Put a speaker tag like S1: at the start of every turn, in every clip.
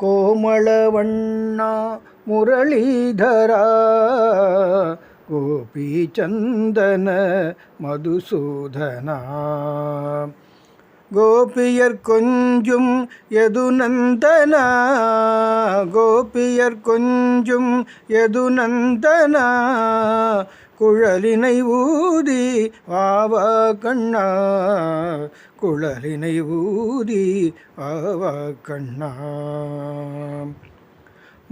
S1: கோமளவண்ணா முரளிதரா. கோபிச்சந்தன மதுசூதனா. கோபியர் கொஞ்சும் எதுநந்தனா கோபியர் கொஞ்சும் எதுநந்தனா குழலினை ஊதி வாவா கண்ணா. குழலினை ஊதி வாவா கண்ணா.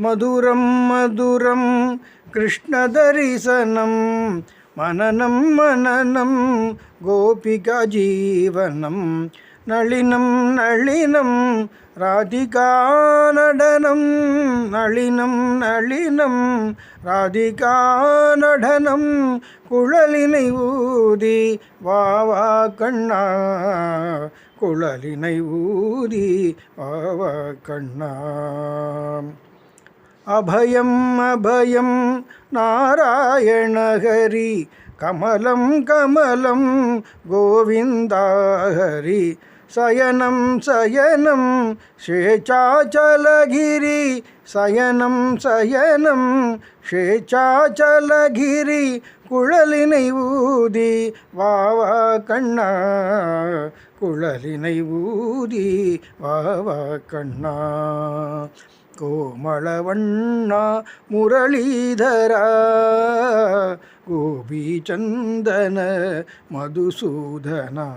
S1: மதுரம் மதுரம் கிருஷ்ண தரிசனம் மனநம் மனநம் கோபிகா ஜீவனம். நளினம் நளினம் ராதிகா நடனம். நளினம் நளினம் ராதிகா நடனம். குழலினை ஊதி வாவா கண்ணா. குழலினை ஊதி வாவா கண்ணா. அபயம் அபயம் நாராயணஹரி. கமலம் கமலம் கோவிந்தாஹரி சயனம் சயனம். ஷேச்சாச்சலகிரி சயனம் சயனம். ஷேச்சாச்சலகிரி குழலினை ஊதி வாவா கண்ணா. குழலினை ஊதி வாவா கண்ணா. கோமளவண்ணா முரளீதரா. சந்தன மதுசூதனா.